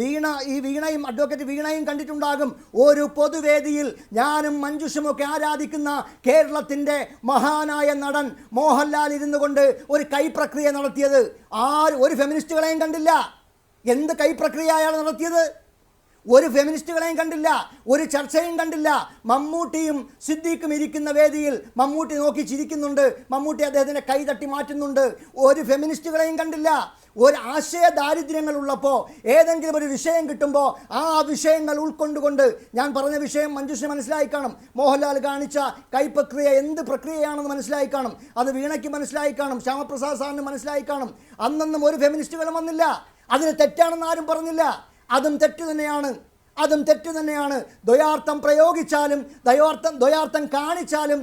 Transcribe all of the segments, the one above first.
വീണ ഈ വീണയും അഡ്വക്കേറ്റ് വീണയും കണ്ടിട്ടുണ്ടാകും. ഒരു പൊതുവേദിയിൽ ഞാനും മഞ്ജുഷും ഒക്കെ ആരാധിക്കുന്ന കേരളത്തിന്റെ മഹാനായ നടൻ മോഹൻലാൽ ഇരുന്നു കൊണ്ട് ഒരു കൈപ്രക്രിയ നടത്തിയത്. ആര്? ഒരു ഫെമിനിസ്റ്റുകളെയും കണ്ടില്ല. എന്ത് കൈപ്രക്രിയ അയാൾ നടത്തിയത്? ഒരു ഫെമിനിസ്റ്റുകളെയും കണ്ടില്ല. ഒരു ചർച്ചയും കണ്ടില്ല. മമ്മൂട്ടിയും സിദ്ദീഖും ഇരിക്കുന്ന വേദിയിൽ മമ്മൂട്ടി നോക്കി ചിരിക്കുന്നുണ്ട്. മമ്മൂട്ടി അദ്ദേഹത്തിന്റെ കൈ തട്ടി മാറ്റുന്നുണ്ട്. ഒരു ഫെമിനിസ്റ്റുകളെയും കണ്ടില്ല. ഒരു ആശയ ദാരിദ്ര്യങ്ങൾ ഉള്ളപ്പോൾ ഏതെങ്കിലും ഒരു വിഷയം കിട്ടുമ്പോൾ ആ വിഷയങ്ങൾ ഉൾക്കൊണ്ടുകൊണ്ട് ഞാൻ പറഞ്ഞ വിഷയം മഞ്ജുഷിന് മനസ്സിലായി കാണും. മോഹൻലാൽ കാണിച്ച കൈപ്രക്രിയ എന്ത് പ്രക്രിയയാണെന്ന് മനസ്സിലായി കാണും. അത് വീണയ്ക്ക് മനസ്സിലായി കാണും. ശ്യാമപ്രസാദ് സാറിന് മനസ്സിലായി കാണും. അന്നൊന്നും ഒരു ഫെമിനിസ്റ്റുകളും വന്നില്ല. അതിന് തെറ്റാണെന്ന് ആരും പറഞ്ഞില്ല. അതും തെറ്റ് തന്നെയാണ്. അതും തെറ്റ് തന്നെയാണ്. ദ്വയാർത്ഥം പ്രയോഗിച്ചാലും ദയോർത്ഥം ദ്വയാർത്ഥം കാണിച്ചാലും.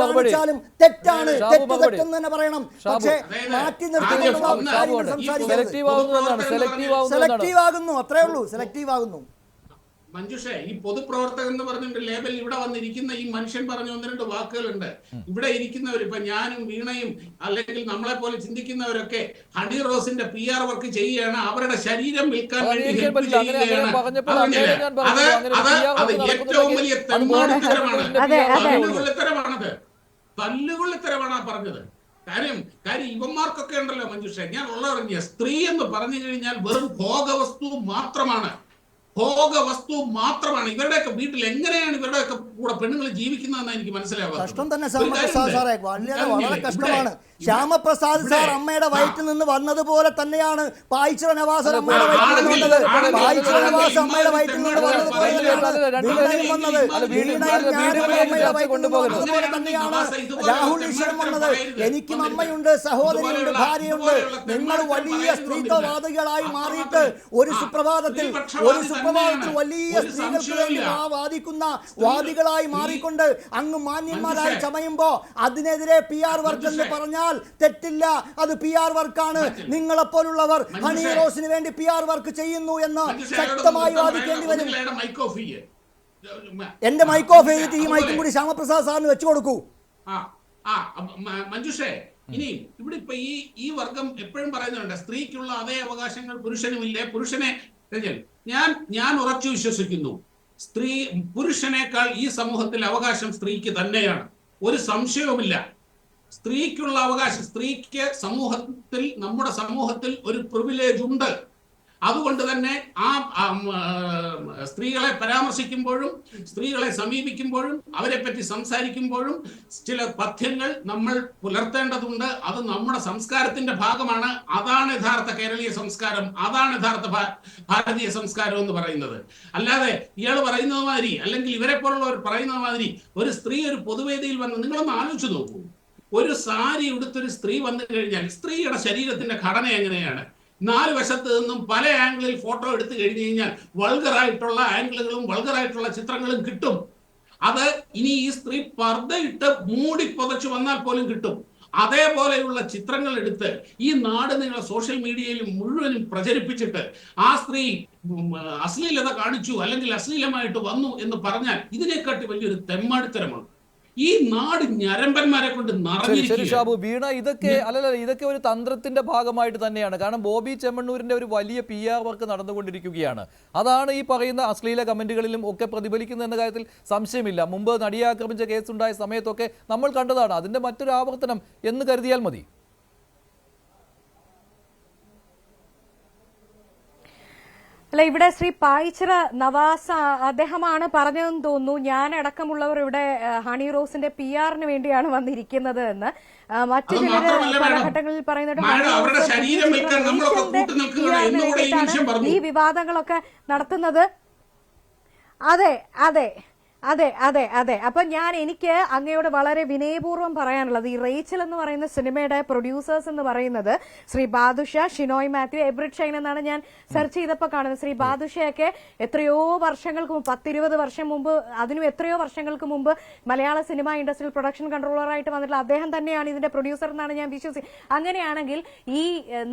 കാണിച്ചാലും തെറ്റാണ്. തെറ്റ് തെറ്റെന്ന് തന്നെ പറയണം. പക്ഷേ മാറ്റി നിർത്തി സെലക്റ്റീവ് ആകുന്നു അത്രേ ഉള്ളൂ. സെലക്റ്റീവ് ആകുന്നു മഞ്ജുഷേ ഈ പൊതുപ്രവർത്തകൻ എന്ന് പറഞ്ഞിട്ട് ലേബൽ ഇവിടെ വന്നിരിക്കുന്ന ഈ മനുഷ്യൻ പറഞ്ഞ ഒന്ന് രണ്ട് വാക്കുകളുണ്ട്. ഇവിടെ ഇരിക്കുന്നവർ ഇപ്പൊ ഞാനും വീണയും അല്ലെങ്കിൽ നമ്മളെ പോലെ ചിന്തിക്കുന്നവരൊക്കെ ഹണി റോസിന്റെ പി ആർ വർക്ക് ചെയ്യുകയാണ്. അവരുടെ ശരീരം വിൽക്കാൻ വേണ്ടി അങ്ങനെ ചെയ്യുകയാണ്. പറഞ്ഞപ്പോൾ ഞാൻ പറഞ്ഞു, അത് അത് അത് ഏറ്റവും വലിയ തെമ്മാടിത്തരമാണ്. അത് അതെ, അതെ. തല്ലുകൊള്ളിത്തരമാണത്. തല്ലുകൊള്ളിത്തരമാണ് ആ പറഞ്ഞത്. കാര്യം കാര്യം ഇവന്മാർക്കൊക്കെ ഉണ്ടല്ലോ മഞ്ജുഷ. ഞാൻ ഉള്ള പറഞ്ഞ സ്ത്രീ എന്ന് പറഞ്ഞു കഴിഞ്ഞാൽ വെറും ഭോഗവസ്തു മാത്രമാണ്. ഭോഗവസ്തു മാത്രമാണ്. ഇവരുടെയൊക്കെ വീട്ടിൽ എങ്ങനെയാണ് ഇവരുടെയൊക്കെ കൂടെ പെണ്ണുങ്ങൾ ജീവിക്കുന്നതെന്ന് എനിക്ക് മനസ്സിലാവുക കഷ്ടം തന്നെ സാറേ. വളരെ കഷ്ടമാണ്. ശ്യാമപ്രസാദ് സാർ അമ്മയുടെ വയറ്റിൽ നിന്ന് വന്നതുപോലെ തന്നെയാണ് പായിച്ചിറ നവാസൻ അമ്മയുടെ വയറ്റിൽ നിന്ന് വന്നത്. പായിച്ചിറ നവാസ് അമ്മയുടെ വയറ്റിൽ നിന്ന് വന്നതുപോലെ തന്നെയാണ്. വീണയും വന്നത് വീണയും ഞാനും അമ്മയുടെ വയറ്റിൽ നിന്ന് വന്നതുപോലെ തന്നെയാണ് രാഹുൽ ഈശ്വരൻ വന്നത്. എനിക്കും അമ്മയുണ്ട് സഹോദരിയുണ്ട് ഭാര്യയുണ്ട്. നിങ്ങൾ വലിയ സ്ത്രീത്വവാദികളായി മാറിയിട്ട് ഒരു സുപ്രഭാതത്തിൽ ഒരു സുപ്രഭാതത്തിൽ വലിയ സ്ത്രീകൾക്ക് വേണ്ടി ആ വാദിക്കുന്ന വാദികളായി മാറിക്കൊണ്ട് അങ്ങ് മാന്യന്മാരായി ചമയുമ്പോ അതിനെതിരെ പി ആർ വർക്ക് എന്ന് തെറ്റില്ല. അത് പി ആർ വർക്കാണ് നിങ്ങളെപ്പോലുള്ളവർ ഹണി റോസിന് വേണ്ടി പി ആർ വർക്ക് ചെയ്യുന്നു എന്ന് ശക്തമായി വാദിക്കേണ്ടി വരും. എന്റെ മൈക്ക് ഓഫ് ചെയ്തിട്ട് ഈ മൈക്കും കൂടി ശ്യാമപ്രസാദ് സാറിന് വെച്ചു കൊടുക്കൂ. മഞ്ജുഷേ ഇനി ഇവിടെ ഇപ്പൊ ഈ ഈ വർഗം എപ്പോഴും പറയുന്നുണ്ട് സ്ത്രീക്കുള്ള അതേ അവകാശങ്ങൾ പുരുഷനും ഇല്ലേ പുരുഷനെ ഞാൻ ഞാൻ ഉറച്ചു വിശ്വസിക്കുന്നു. സ്ത്രീ പുരുഷനേക്കാൾ ഈ സമൂഹത്തിൽ അവകാശം സ്ത്രീക്ക് തന്നെയാണ്. ഒരു സംശയവുമില്ല. സ്ത്രീക്കുള്ള അവകാശം സ്ത്രീക്ക് സമൂഹത്തിൽ നമ്മുടെ സമൂഹത്തിൽ ഒരു പ്രിവിലേജ് ഉണ്ട്. അതുകൊണ്ട് തന്നെ ആ സ്ത്രീകളെ പരാമർശിക്കുമ്പോഴും സ്ത്രീകളെ സമീപിക്കുമ്പോഴും അവരെ പറ്റി സംസാരിക്കുമ്പോഴും ചില പഥ്യങ്ങൾ നമ്മൾ പുലർത്തേണ്ടതുണ്ട്. അത് നമ്മുടെ സംസ്കാരത്തിന്റെ ഭാഗമാണ്. അതാണ് യഥാർത്ഥ കേരളീയ സംസ്കാരം. അതാണ് യഥാർത്ഥ ഭാരതീയ സംസ്കാരം എന്ന് പറയുന്നത്. അല്ലാതെ ഇയാൾ പറയുന്നത് മാതിരി അല്ലെങ്കിൽ ഇവരെ പോലുള്ളവർ പറയുന്നത് മാതിരി ഒരു സ്ത്രീ ഒരു പൊതുവേദിയിൽ വന്ന് നിങ്ങളൊന്ന് ആലോചിച്ച് നോക്കൂ. ഒരു സാരി ഉടുത്തൊരു സ്ത്രീ വന്നു കഴിഞ്ഞാൽ സ്ത്രീയുടെ ശരീരത്തിന്റെ ഘടന എങ്ങനെയാണ്? നാല് വശത്ത് നിന്നും പല ആംഗിളിൽ ഫോട്ടോ എടുത്തു കഴിഞ്ഞു കഴിഞ്ഞാൽ വൾഗറായിട്ടുള്ള ആംഗിളുകളും വൾഗറായിട്ടുള്ള ചിത്രങ്ങളും കിട്ടും. അത് ഇനി ഈ സ്ത്രീ പർദ്ദയിട്ട് മൂടി പുതച്ചു വന്നാൽ പോലും കിട്ടും. അതേപോലെയുള്ള ചിത്രങ്ങൾ എടുത്ത് ഈ നാട് നിങ്ങൾ സോഷ്യൽ മീഡിയയിൽ മുഴുവനും പ്രചരിപ്പിച്ചിട്ട് ആ സ്ത്രീ അശ്ലീലത കാണിച്ചു അല്ലെങ്കിൽ അശ്ലീലമായിട്ട് വന്നു എന്ന് പറഞ്ഞാൽ ഇതിനെക്കാട്ടി വലിയൊരു തെമ്മാടിത്തരമാണ്. ഈ നാട് ഞരമ്പന്മാരെ കൊണ്ട് ശരി ഷാബു. വീണ ഇതൊക്കെ അല്ലല്ല ഇതൊക്കെ ഒരു തന്ത്രത്തിന്റെ ഭാഗമായിട്ട് തന്നെയാണ്. കാരണം ബോബി ചെമ്മണ്ണൂരിന്റെ ഒരു വലിയ പി ആർ വർക്ക് നടന്നുകൊണ്ടിരിക്കുകയാണ്. അതാണ് ഈ പറയുന്ന അശ്ലീല കമന്റുകളിലും ഒക്കെ പ്രതിഫലിക്കുന്നത് എന്ന കാര്യത്തിൽ സംശയമില്ല. മുമ്പ് നടിയെ ആക്രമിച്ച കേസുണ്ടായ സമയത്തൊക്കെ നമ്മൾ കണ്ടതാണ്. അതിന്റെ മറ്റൊരു ആവർത്തനം എന്ന് കരുതിയാൽ മതി. അല്ല ഇവിടെ ശ്രീ പായിച്ചിറ നവാസ അദ്ദേഹമാണ് പറഞ്ഞതെന്ന് തോന്നുന്നു. ഞാൻ അടക്കമുള്ളവർ ഇവിടെ ഹണി റോസിന്റെ പി ആറിന് വേണ്ടിയാണ് വന്നിരിക്കുന്നത് എന്ന്. മറ്റു ചില കാലഘട്ടങ്ങളിൽ പറഞ്ഞു. ഈ വിവാദങ്ങളൊക്കെ നടത്തുന്നത്. അതെ അതെ. അതെ അതെ അതെ. അപ്പൊ ഞാൻ എനിക്ക് അങ്ങയോട് വളരെ വിനയപൂർവം പറയാനുള്ളത് ഈ റേച്ചൽ എന്ന് പറയുന്ന സിനിമയുടെ പ്രൊഡ്യൂസേഴ്സ് എന്ന് പറയുന്നത് ശ്രീ ബാദുഷ ഷിനോയ് മാത്യു എബ്രിഡ് ഷൈൻ എന്നാണ് ഞാൻ സെർച്ച് ചെയ്തപ്പോൾ കാണുന്നത്. ശ്രീ ബാദുഷയൊക്കെ എത്രയോ വർഷങ്ങൾക്ക് മുമ്പ് പത്തിരുപത് വർഷം മുമ്പ് അതിനും എത്രയോ വർഷങ്ങൾക്ക് മുമ്പ് മലയാള സിനിമ ഇൻഡസ്ട്രിയിൽ പ്രൊഡക്ഷൻ കൺട്രോളറായിട്ട് വന്നിട്ടുള്ള അദ്ദേഹം തന്നെയാണ് ഇതിന്റെ പ്രൊഡ്യൂസർ എന്നാണ് ഞാൻ വിശ്വസിക്കുന്നത് അങ്ങനെയാണെങ്കിൽ ഈ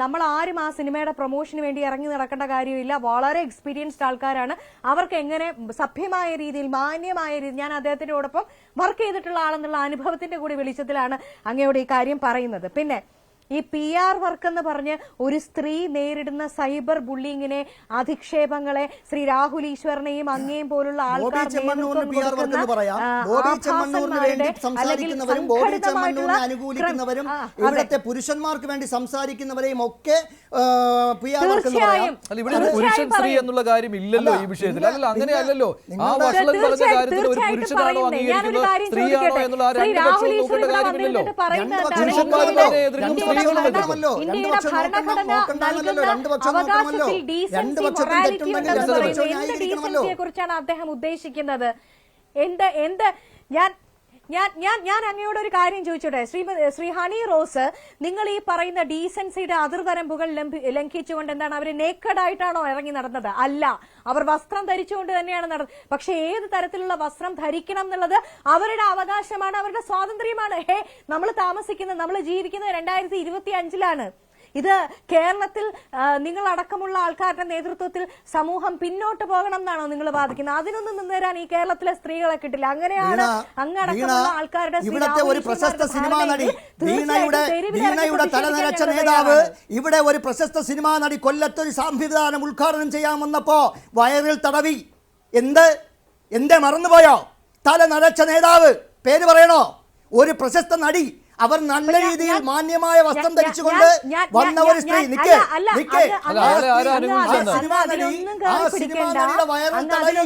നമ്മൾ ആരും ആ സിനിമയുടെ പ്രൊമോഷന് വേണ്ടി ഇറങ്ങി നടക്കേണ്ട കാര്യമില്ല. വളരെ എക്സ്പീരിയൻസ്ഡ് ആൾക്കാരാണ്. അവർക്ക് എങ്ങനെ സഭ്യമായ രീതിയിൽ മാന്യമായ രീതിയിൽ ഞാൻ അദ്ദേഹത്തിനോടൊപ്പം വർക്ക് ചെയ്തിട്ടുള്ള ആളെന്നുള്ള അനുഭവത്തിന്റെ കൂടി വെളിച്ചത്തിലാണ് അങ്ങയോട് ഈ കാര്യം പറയുന്നത്. പിന്നെ ഈ പി ആർ വർക്ക് എന്ന് പറഞ്ഞ് ഒരു സ്ത്രീ നേരിടുന്ന സൈബർ ബുള്ളിങ്ങിനെ അധിക്ഷേപങ്ങളെ ശ്രീ രാഹുൽ ഈശ്വരനെയും അങ്ങേയും പോലുള്ള ആൾക്കാർ അനുകൂലിക്കുന്നവരും. ഇവിടുത്തെ പുരുഷന്മാർക്ക് വേണ്ടി സംസാരിക്കുന്നവരെയും ഒക്കെ പി വർക്ക് എന്ന് പറയാം തീർച്ചയായും. അല്ല ഇവിടെ പുരുഷൻ സ്ത്രീ എന്നുള്ള കാര്യം ഇല്ലല്ലോ ഈ വിഷയത്തിൽ അല്ല അല്ലല്ല അങ്ങനെ അല്ലല്ലോ ആ പറഞ്ഞ കാര്യത്തിൽ ഒരു പുരുഷനാണോ അംഗീകരിക്കുന്നത് സ്ത്രീയാണോ ചോദിക്കട്ടെ. എന്നുള്ള ആ ശ്രീ രണ്ട് രാഹുൽ പക്ഷവും നോക്കേണ്ട കാര്യമില്ലല്ലോ? പക്ഷം എതിർക്കും നോക്കണമല്ലോ. രണ്ട് പക്ഷം ഭരണഘടന രണ്ട് പക്ഷം നോക്കണമല്ലോ. രണ്ട് പക്ഷത്തിൽ തെറ്റുണ്ടെങ്കിൽ അദ്ദേഹം ഉദ്ദേശിക്കുന്നത് എന്ത് എന്ത് ഞാൻ ഞാൻ ഞാൻ ഞാൻ അങ്ങയോട് ഒരു കാര്യം ചോദിച്ചോട്ടെ? ശ്രീ ശ്രീ ഹണി റോസ് നിങ്ങൾ ഈ പറയുന്ന ഡീസൻസിയുടെ അതിർവരമ്പുകൾ ലംഘിച്ചുകൊണ്ട് എന്താണ് അവർ നേക്കഡ് ആയിട്ടാണോ ഇറങ്ങി നടന്നത്? അല്ല. അവർ വസ്ത്രം ധരിച്ചുകൊണ്ട് തന്നെയാണ് നടന്നത് പക്ഷെ ഏത് തരത്തിലുള്ള വസ്ത്രം ധരിക്കണം എന്നുള്ളത് അവരുടെ അവകാശമാണ് അവരുടെ സ്വാതന്ത്ര്യമാണ്. ഹേ നമ്മൾ താമസിക്കുന്നത് നമ്മൾ ജീവിക്കുന്നത് രണ്ടായിരത്തി ഇരുപത്തി അഞ്ചിലാണ് ഇത് കേരളത്തിൽ നിങ്ങളടക്കമുള്ള നിങ്ങൾ അടക്കമുള്ള ആൾക്കാരുടെ നേതൃത്വത്തിൽ സമൂഹം പിന്നോട്ട് പോകണം എന്നാണോ നിങ്ങൾ വാദിക്കുന്നത്? അതിനൊന്നും നിന്നുതരാൻ ഈ കേരളത്തിലെ സ്ത്രീകളെ കിട്ടില്ല. അങ്ങനെയാണ് അങ്ങടക്കമുള്ള ആൾക്കാരുടെ ഇവിടുത്തെ ഒരു പ്രശസ്ത സിനിമാ നടി വീണയുടെ വീണയുടെ തല പ്രതിഷേധിക്കാൻ നനച്ച ഞങ്ങൾ നേതാവ് ഇവിടെ ഒരു പ്രശസ്ത സിനിമാ നടി കൊല്ലത്തൊരു സംവിധാനം ഉദ്ഘാടനം ചെയ്യാൻ വന്നപ്പോ വയറിൽ തടവി. എന്ത്? എന്തേ മറന്നുപോയോ? തല നരച്ച നേതാവ്. പേര് പറയണോ? ഒരു പ്രശസ്ത നടി അവർ നല്ല രീതിയിൽ മാന്യമായ വസ്ത്രം ധരിച്ചുകൊണ്ട് വന്ന ഒരു സ്ത്രീ. നിക്കേ നിക്ക്? സിനിമാ നടി ആ സിനിമാ. നടിയുടെ വയറിൽ തടവി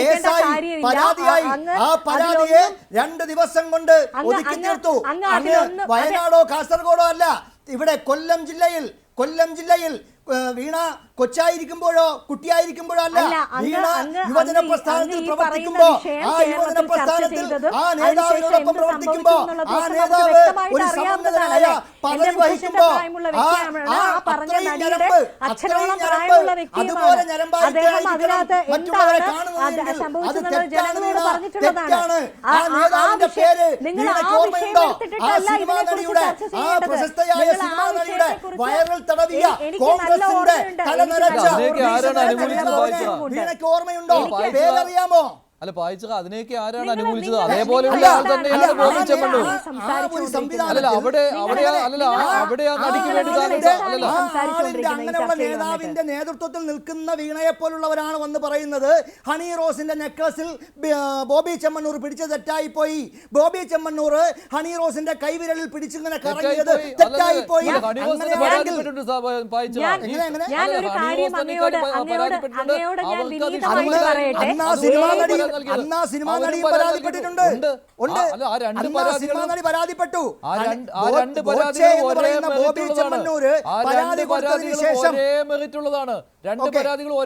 കേസായി പരാതിയായി. ആ പരാതിയെ രണ്ട് ദിവസം കൊണ്ട് ഒതുക്കി നിർത്തു തീർത്തു. അങ്ങ് വയനാടോ കാസർഗോഡോ അല്ല. ഇവിടെ കൊല്ലം ജില്ലയിൽ കൊല്ലം ജില്ലയിൽ വീണ കൊച്ചായിരിക്കുമ്പോഴോ കുട്ടിയായിരിക്കുമ്പോഴോ അല്ല വീണ യുവജന പ്രസ്ഥാനത്തിൽ പ്രവർത്തിക്കുമ്പോ ആ യുവജന പ്രസ്ഥാനത്തിൽ ആ നേതാവിനോടൊപ്പം പ്രവർത്തിക്കുമ്പോ ആ നേതാവ് ഒരു സമന്നതനായ? പദവി വഹിക്കുമ്പോ അത്രയും ഞരമ്പ് അത്രയും ഞരമ്പ്. അതുപോലെ അതിനകത്ത് മറ്റുള്ളവരെ കാണുന്നതെങ്കിൽ അത് തെറ്റാണ് വീണ. തെറ്റാണ്. ആ നേതാവിന്റെ പേര് വീണയ്ക്ക് ഓർമ്മയുണ്ടോ? ആ സിനിമാ നടിയുടെ ആ പ്രശസ്തയായ സിനിമാ നടിയുടെ വയറിൽ തടവിയ കോൺഗ്രസിന്റെ തല വീണയ്ക്ക് ഓർമ്മയുണ്ടോ? പേരറിയാമോ അല്ല പായിച്ചക അതിനെയൊക്കെ ആരാണ് അനുകൂലിച്ചത്? അതേപോലെയുള്ള ആൾ തന്നെയാണ് അല്ല, ചെമ്മണ്ണൂർ അല്ലല്ല അവിടെ അവിടെ അല്ലല്ല അവിടെ ആ നടിക്ക് വേണ്ടി അങ്ങനെയുള്ള നേതാവിന്റെ നേതൃത്വത്തിൽ നിൽക്കുന്ന വീണയെ പോലുള്ളവരാണ് വന്ന് പറയുന്നത്. ഹണി റോസിന്റെ നെക്ലസിൽ ബോബി ചെമ്മണ്ണൂർ പിടിച്ച് തെറ്റായി പോയി. ബോബി ചെമ്മണ്ണൂർ ഹണി റോസിന്റെ കൈവിരലിൽ പിടിച്ചിങ്ങനെ കറങ്ങിയത് തെറ്റായി പോയി. അങ്ങനെ ഞാൻ എങ്ങനെ, അന്ന് ആ സിനിമാ നടി പരാതിപ്പെട്ടിട്ടുണ്ട്. ഉണ്ട്. അന്ന് ആ സിനിമാ നടി പരാതിപ്പെട്ടു. പരാതി കൊടുത്തതിന് ശേഷം രണ്ട് ഓക്കേ.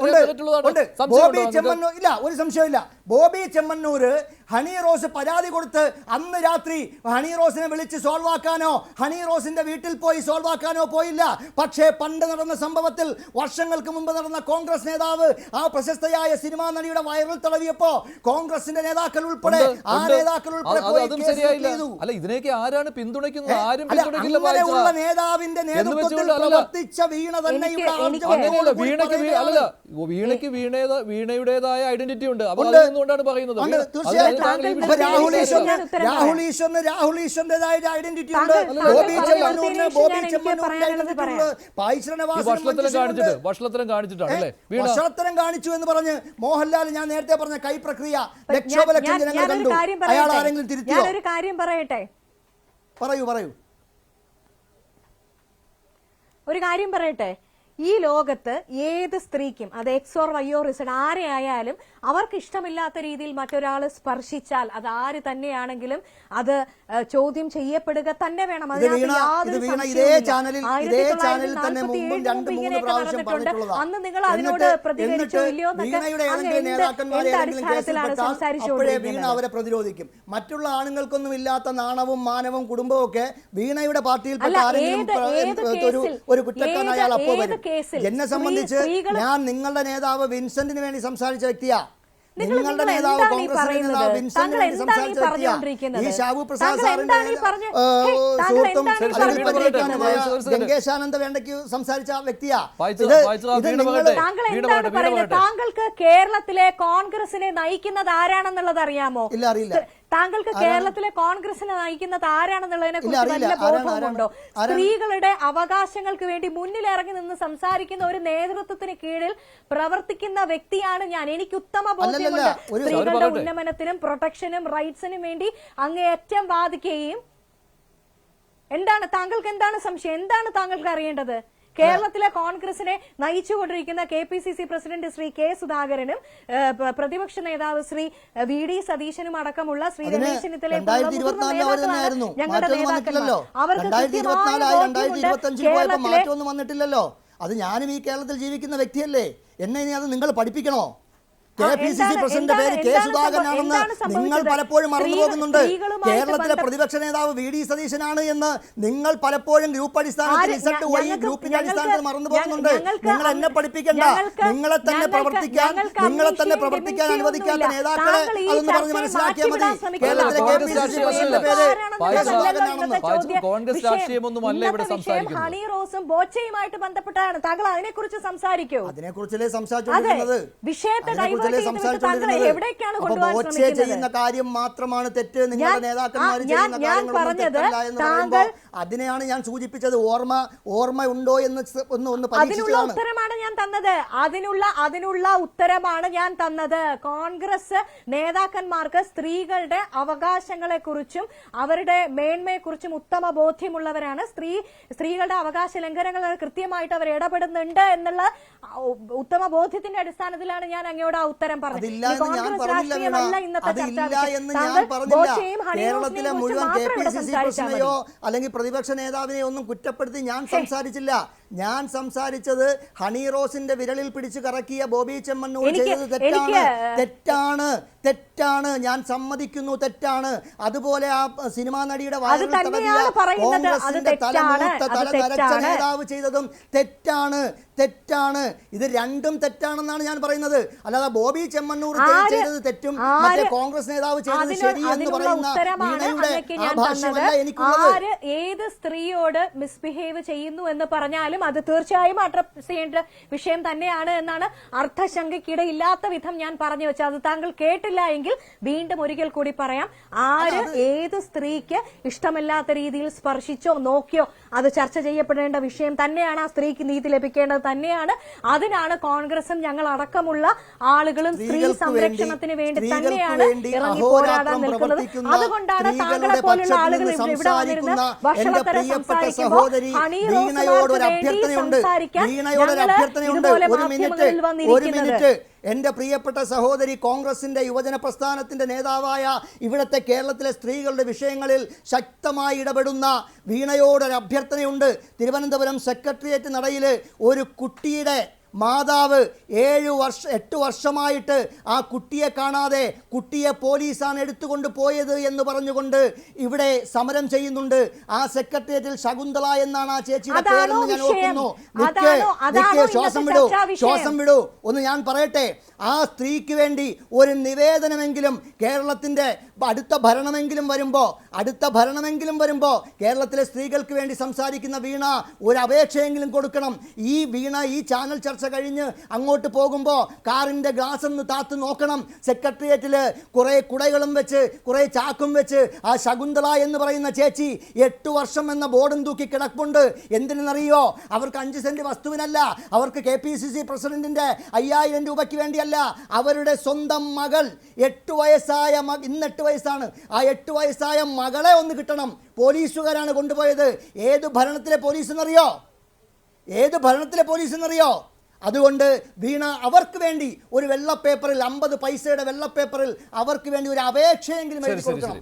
ഒരേ മെറിറ്റുള്ളതാണ് ബോബി ചെമ്മന്നൂർ ഇല്ല ഒരു സംശയമില്ല ബോബി ചെമ്മണ്ണൂര് ഹണി റോസ് പരാതി കൊടുത്ത് അന്ന് രാത്രി ഹണി റോസിനെ വിളിച്ച് സോൾവ് ആക്കാനോ ഹണി റോസിന്റെ വീട്ടിൽ പോയി സോൾവ് ആക്കാനോ പോയില്ല. പക്ഷേ പണ്ട് നടന്ന സംഭവത്തിൽ വർഷങ്ങൾക്ക് മുമ്പ് നടന്ന കോൺഗ്രസ് നേതാവ് ആ പ്രശസ്തയായ സിനിമാ നടിയുടെ വയറിൽ തടവിയപ്പോ കോൺഗ്രസിന്റെ നേതാക്കൾ ഉൾപ്പെടെ ആ. നേതാക്കൾ ഉൾപ്പെടെ പോയി അതും ശരിയായില്ല. അല്ല ആരാണ് പിന്തുണയ്ക്കുന്നത്? ആരും പിന്തുണയ്ക്കില്ല നേതാവിന്റെ നേതൃത്വത്തിൽ പ്രവർത്തിച്ച വീണ തന്നെ ഇവിടെ വീണയ്ക്ക് വീണയുടേതായ ഐഡന്റിറ്റി ഉണ്ട്. അപ്പോൾ. അതിൽ പറയുന്നത്. രാഹുൽ ഈശ്വറിന് രാഹുൽ ഈശ്വറിന് രാഹുൽ ഈശ്വറിന്റേതായ ഐഡന്റിറ്റി ഉണ്ട്. ബോബി ബോബി ഐഡന്റിറ്റി കാണിച്ചിട്ടാണ് അല്ലേ? കാണിച്ചു എന്ന് പറഞ്ഞ് മോഹൻലാൽ ഞാൻ നേരത്തെ പറഞ്ഞ കൈ പ്രക്രിയ ലക്ഷോപലക്ഷം ജനങ്ങൾ കണ്ടു. അയാൾ ആരെങ്കിലും തിരുത്തിയോ? കാര്യം പറയട്ടെ? പറയൂ പറയൂ. ഒരു കാര്യം പറയട്ടെ? ഈ ലോകത്ത് ഏത് സ്ത്രീക്കും അത് X or Y or Z ആരെ ആയാലും അവർക്ക് ഇഷ്ടമില്ലാത്ത രീതിയിൽ മറ്റൊരാൾ സ്പർശിച്ചാൽ അത് ആര് തന്നെയാണെങ്കിലും അത് ചോദ്യം ചെയ്യപ്പെടുക തന്നെ വേണം. അതിനകത്ത്. അന്ന് നിങ്ങൾ അതിനോട് പ്രതികരിച്ചോ ഇല്ലയോ അടിസ്ഥാനത്തിലാണ് സംസാരിച്ചുകൊണ്ടിരിക്കുന്നത് അവരെ പ്രതിരോധിക്കും. മറ്റുള്ള ആണുങ്ങൾക്കൊന്നും ഇല്ലാത്ത നാണവും മാനവും കുടുംബവും ഒക്കെ വീണയുടെ പാർട്ടിയിൽപ്പെട്ട ആരെങ്കിലും ഒരു കുറ്റക്കാരൻ അപ്പോൾ വരും. കേസിൽ എന്നെ സംബന്ധിച്ച് ഞാൻ നിങ്ങളുടെ നേതാവ് വിൻസെന്റിന് വേണ്ടി സംസാരിച്ച വ്യക്തിയാ. നിങ്ങളുടെ നേതാവ് കോൺഗ്രസിന്റെ നേതാവ് വിൻസെന്റിന് വേണ്ടി ഈ സംസാരിച്ച വ്യക്തിയാ. ഈ ഷാബു പ്രസാദ് സാറിന്റെ സുഹൃത്തും അല്ലെങ്കിൽ. ഗംഗേശാനന്ദ വേണ്ടയ്ക്ക് സംസാരിച്ച വ്യക്തിയാണ് വ്യക്തിയാ ഇത് ഇത് നിങ്ങൾ താങ്കൾ എന്താണ് പറയുന്നത്? താങ്കൾക്ക് കേരളത്തിലെ കോൺഗ്രസിനെ നയിക്കുന്നത് ആരാണെന്നുള്ളത് അറിയാമോ? ഇല്ല, അറിയില്ല. താങ്കൾക്ക് കേരളത്തിലെ കോൺഗ്രസിനെ നയിക്കുന്നത് ആരാണെന്നുള്ളതിനെ കുറിച്ച് നല്ല ബോധമുണ്ടോ ബോധവുമുണ്ടോ? സ്ത്രീകളുടെ അവകാശങ്ങൾക്ക് വേണ്ടി മുന്നിലിറങ്ങി നിന്ന് സംസാരിക്കുന്ന ഒരു നേതൃത്വത്തിന് കീഴിൽ പ്രവർത്തിക്കുന്ന വ്യക്തിയാണ് ഞാൻ. എനിക്ക് ഉത്തമ ബോധ്യമുണ്ട്. സ്ത്രീകളുടെ ഉന്നമനത്തിനും പ്രൊട്ടക്ഷനും റൈറ്റ്സിനും വേണ്ടി അങ്ങേയറ്റം വാദിക്കുകയും എന്താണ് താങ്കൾക്ക് എന്താണ് സംശയം? എന്താണ് താങ്കൾക്ക് അറിയേണ്ടത്? കേരളത്തിലെ കോൺഗ്രസിനെ നയിച്ചുകൊണ്ടിരിക്കുന്ന K P C C president Shri K സുധാകരനും പ്രതിപക്ഷ നേതാവ് ശ്രീ വി ഡി സതീശനും അടക്കമുള്ള ശ്രീ രമേശ് ചെന്നിത്തല ഞങ്ങളുടെ. അവർക്ക് കൃത്യമായ മാറ്റമൊന്നും വന്നിട്ടില്ലല്ലോ. അത് ഞാനും ഈ കേരളത്തിൽ ജീവിക്കുന്ന വ്യക്തിയല്ലേ. എന്നെ ഇനി അത് നിങ്ങൾ പഠിപ്പിക്കണോ? K P C C president പേര് കെ സുധാകരനാണെന്ന് നിങ്ങൾ പലപ്പോഴും മറന്നു പോകുന്നുണ്ട് കേരളത്തിലെ പ്രതിപക്ഷ നേതാവ് വി ഡി സതീശനാണ് എന്ന് നിങ്ങൾ പലപ്പോഴും ഗ്രൂപ്പ് അടിസ്ഥാനത്തിൽ റിസൾട്ട് ഗ്രൂപ്പിന്റെ അടിസ്ഥാനത്തിൽ മറന്നു പോകുന്നുണ്ട് നിങ്ങൾ എന്നെ പഠിപ്പിക്കണ്ട. നിങ്ങളെ തന്നെ പ്രവർത്തിക്കാൻ നിങ്ങളെ തന്നെ പ്രവർത്തിക്കാൻ അനുവദിക്കാത്ത നേതാക്കളെ അതൊന്ന് പറഞ്ഞ് മനസ്സിലാക്കിയാൽ മതി. കേരളത്തിലെ K P C C president. പേര് കെ സുധാകരനാണെന്ന് കോൺഗ്രസ് രാഷ്ട്രീയമൊന്നുമല്ല ഇവിടെ സംസാരിക്കുന്നത്. ഹണി റോസും ബോച്ചയുമായിട്ട് ബന്ധപ്പെട്ടാണ്. താങ്കൾ അതിനെക്കുറിച്ച് സംസാരിക്കൂ. അതിനെക്കുറിച്ചല്ലേ അതെ. സംസാരിച്ചുകൊണ്ടിരുന്നത് വിഷയത്തെ താങ്കൾ സംസാരിച്ചുകൊണ്ടിരുന്നത് ചെയ്യുന്ന കാര്യം മാത്രമാണ് തെറ്റ്. നിങ്ങളുടെ നേതാക്കന്മാർ ചെയ്യുന്ന പറയുമ്പോൾ അതിനെയാണ് ഞാൻ സൂചിപ്പിച്ചത്. ഓർമ്മ ഓർമ്മ ഉണ്ടോ എന്ന് ഒന്ന് ഒന്ന് അതിനുള്ള ഉത്തരമാണ് ഞാൻ തന്നത്. അതിനുള്ള അതിനുള്ള ഉത്തരമാണ് ഞാൻ തന്നത്. കോൺഗ്രസ് നേതാക്കന്മാർക്ക് സ്ത്രീകളുടെ അവകാശങ്ങളെ കുറിച്ചും അവരുടെ മേന്മയെ കുറിച്ചും ഉത്തമ ബോധ്യമുള്ളവരാണ്. സ്ത്രീ സ്ത്രീകളുടെ അവകാശ ലംഘനങ്ങൾ കൃത്യമായിട്ട് അവർ ഇടപെടുന്നുണ്ട് എന്നുള്ള ഉത്തമ ബോധ്യത്തിന്റെ അടിസ്ഥാനത്തിലാണ് ഞാൻ അങ്ങയോട് ആ ഉത്തരം പറഞ്ഞു. കോൺഗ്രസ് രാഷ്ട്രീയമല്ല ഇന്നത്തെ ചർച്ചാ കേരളത്തിലെ മുഴുവൻ കെ പി സി സി സംസാരിച്ചാൽ അല്ലെങ്കിൽ പ്രതിപക്ഷ നേതാവിനെ ഒന്നും കുറ്റപ്പെടുത്തി ഞാൻ സംസാരിച്ചില്ല. ഞാൻ സംസാരിച്ചത് ഹണി റോസിന്റെ വിരലിൽ പിടിച്ചു കറക്കിയ ബോബി ചെമ്മണ്ണൂർ ചെയ്തത് തെറ്റാണ്. തെറ്റാണ്. തെറ്റാണ്. ഞാൻ സമ്മതിക്കുന്നു. തെറ്റാണ്. അതുപോലെ ആ സിനിമാ നടിയുടെ കോൺഗ്രസിന്റെ. തലമൂത്ത തല നരച്ച. നേതാവ് ചെയ്തതും തെറ്റാണ്. തെറ്റാണ്. ഇത് രണ്ടും തെറ്റാണെന്നാണ് ഞാൻ പറയുന്നത്. അല്ലാതെ ബോബി ചെമ്മണ്ണൂർ ചെയ്തത് തെറ്റും മറ്റേ കോൺഗ്രസ് നേതാവ് ചെയ്തത് ശരി എന്ന് പറയുന്ന ആര് ഏത് സ്ത്രീയോട് മിസ്ബിഹേവ് ചെയ്യുന്നു എന്ന് പറഞ്ഞാലും അത് തീർച്ചയായും അഡ്രസ് ചെയ്യേണ്ട വിഷയം തന്നെയാണ് എന്നാണ് അർത്ഥശങ്കയ്ക്കിടയില്ലാത്ത വിധം ഞാൻ പറഞ്ഞു വെച്ചത്. അത് താങ്കൾ കേട്ടില്ല എങ്കിൽ വീണ്ടും ഒരിക്കൽ കൂടി പറയാം. ആര് ഏത് സ്ത്രീക്ക് ഇഷ്ടമല്ലാത്ത രീതിയിൽ സ്പർശിച്ചോ നോക്കിയോ അത് ചർച്ച ചെയ്യപ്പെടേണ്ട വിഷയം തന്നെയാണ് ആ സ്ത്രീക്ക് നീതി ലഭിക്കേണ്ടത് തന്നെയാണ്. അതിനാണ് കോൺഗ്രസും ഞങ്ങൾ അടക്കമുള്ള ആളുകളും സ്ത്രീ സംരക്ഷണത്തിന് വേണ്ടി- തന്നെയാണ് ഇറങ്ങി പോരാടാൻ നിൽക്കുന്നത്. അതുകൊണ്ടാണ് താങ്കളെ പോലുള്ള ആളുകൾ ഇവിടെ വന്നിരുന്ന് പ്രിയപ്പെട്ട സംസാരിക്കുമ്പോൾ ഹണി വേണ്ടി സംസാരിക്കാൻ ഞങ്ങൾ ഇതുപോലെ മാധ്യമങ്ങളിൽ വന്നിരിക്കുന്നത് എന്റെ പ്രിയപ്പെട്ട സഹോദരി കോൺഗ്രസിന്റെ യുവജന പ്രസ്ഥാനത്തിന്റെ നേതാവായ ഇവിടുത്തെ കേരളത്തിലെ സ്ത്രീകളുടെ വിഷയങ്ങളിൽ ശക്തമായി ഇടപെടുന്ന വീണയോടൊരു അഭ്യർത്ഥനയുണ്ട് തിരുവനന്തപുരം സെക്രട്ടേറിയറ്റ് നടയിൽ ഒരു കുട്ടിയുടെ മാതാവ് ഏഴ് വർഷ എട്ട് വർഷമായിട്ട് ആ കുട്ടിയെ കാണാതെ കുട്ടിയെ പോലീസാണ് എടുത്തുകൊണ്ട് പോയത് എന്ന് പറഞ്ഞുകൊണ്ട് ഇവിടെ സമരം ചെയ്യുന്നുണ്ട്. ആ സെക്രട്ടേറിയറ്റിൽ ശകുന്തള എന്നാണ് ആ ചേച്ചി പേരെന്ന് ഞാൻ? ഓർക്കുന്നു. ശ്വാസം വിടൂ ശ്വാസം വിടൂ. ഒന്ന് ഞാൻ പറയട്ടെ ആ സ്ത്രീക്ക് വേണ്ടി ഒരു നിവേദനമെങ്കിലും കേരളത്തിന്റെ അടുത്ത ഭരണമെങ്കിലും വരുമ്പോൾ അടുത്ത ഭരണമെങ്കിലും വരുമ്പോൾ കേരളത്തിലെ സ്ത്രീകൾക്ക് വേണ്ടി സംസാരിക്കുന്ന വീണ ഒരു അപേക്ഷയെങ്കിലും കൊടുക്കണം. ഈ വീണ ഈ ചാനൽ ചർച്ച കഴിഞ്ഞ് അങ്ങോട്ട് പോകുമ്പോൾ കാറിന്റെ ഗ്ലാസ് ഒന്ന് താത്ത് നോക്കണം. സെക്രട്ടേറിയറ്റിൽ കുറേ കുടകളും വെച്ച് കുറേ ചാക്കും വെച്ച് ആ ശകുന്തള എന്ന് പറയുന്ന ചേച്ചി എട്ട് വർഷം എന്ന ബോർഡും തൂക്കി കിടപ്പുണ്ട്. എന്തിനെന്നറിയോ? അവർക്ക് അഞ്ച് സെന്റ് വസ്തുവിനല്ല. അവർക്ക് കെ പി സി സി പ്രസിഡന്റിന്റെ അയ്യായിരം രൂപയ്ക്ക് വേണ്ടിയല്ല. അവരുടെ സ്വന്തം മകൾ. എട്ട് വയസ്സായ മ ഇന്ന് എട്ട് വയസ്സാണ്. ആ എട്ട് വയസ്സായ മകളെ ഒന്ന് കിട്ടണം. പോലീസുകാരാണ് കൊണ്ടുപോയത്. ഏത് ഭരണത്തിലെ പോലീസ് എന്നറിയോ ഏത് ഭരണത്തിലെ പോലീസ് എന്നറിയോ അതുകൊണ്ട് വീണ അവർക്ക് വേണ്ടി ഒരു വെള്ള പേപ്പറിൽ അമ്പത് പൈസയുടെ വെള്ള പേപ്പറിൽ അവർക്ക് വേണ്ടി ഒരു അപേക്ഷയെങ്കിലും എഴുതി കൊടുക്കണം.